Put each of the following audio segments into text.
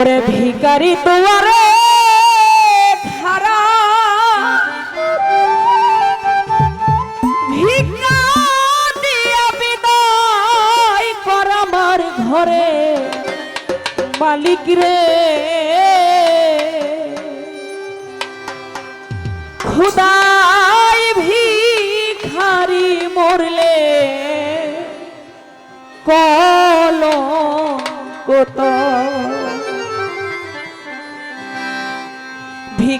ওরে ভিকারি দুয়ারে কর আমার ঘরে মালিক রে। খুদাই ভিখারি মরলে কল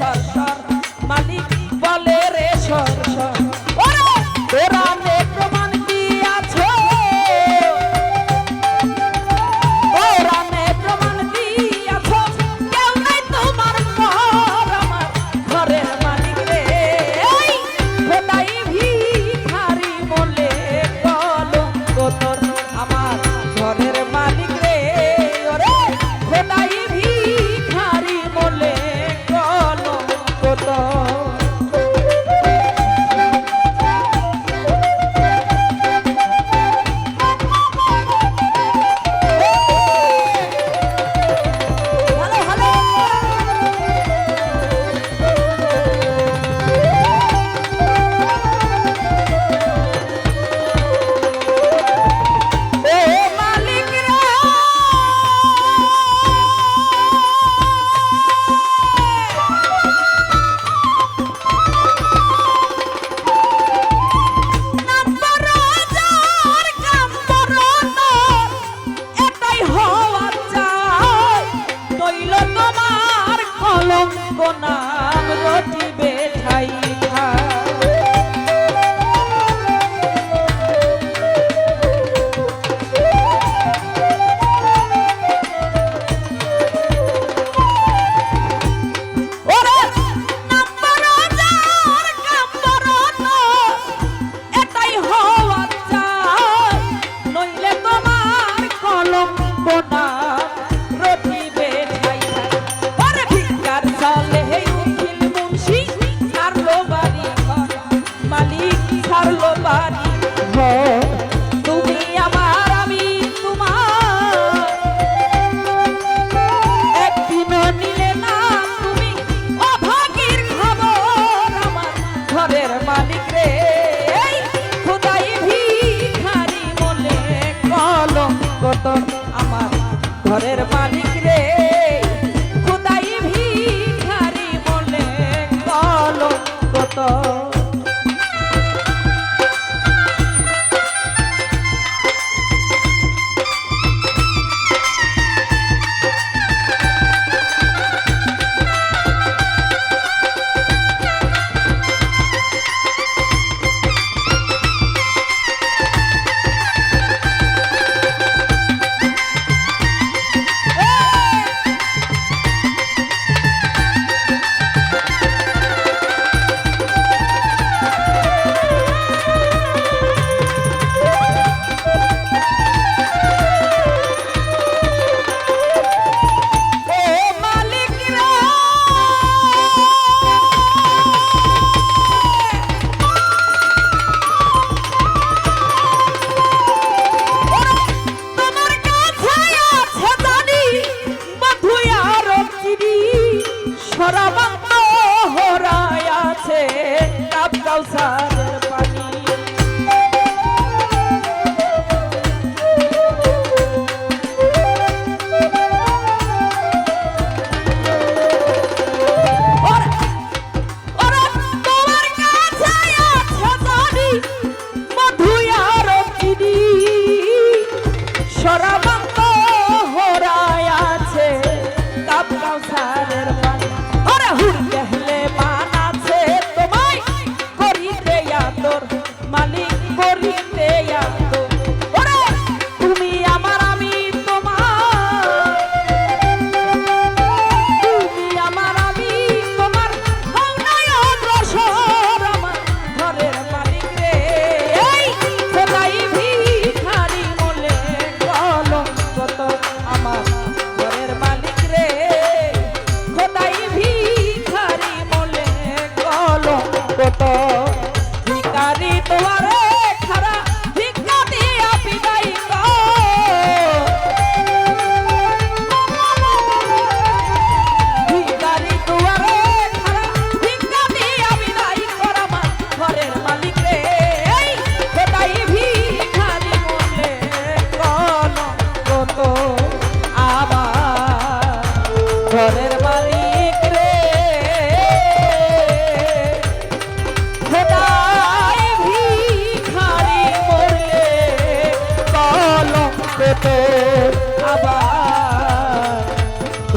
看 অঙ্গ নাম রটিবে ঠাই ঘরের মালিক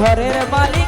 ঘরের মালিক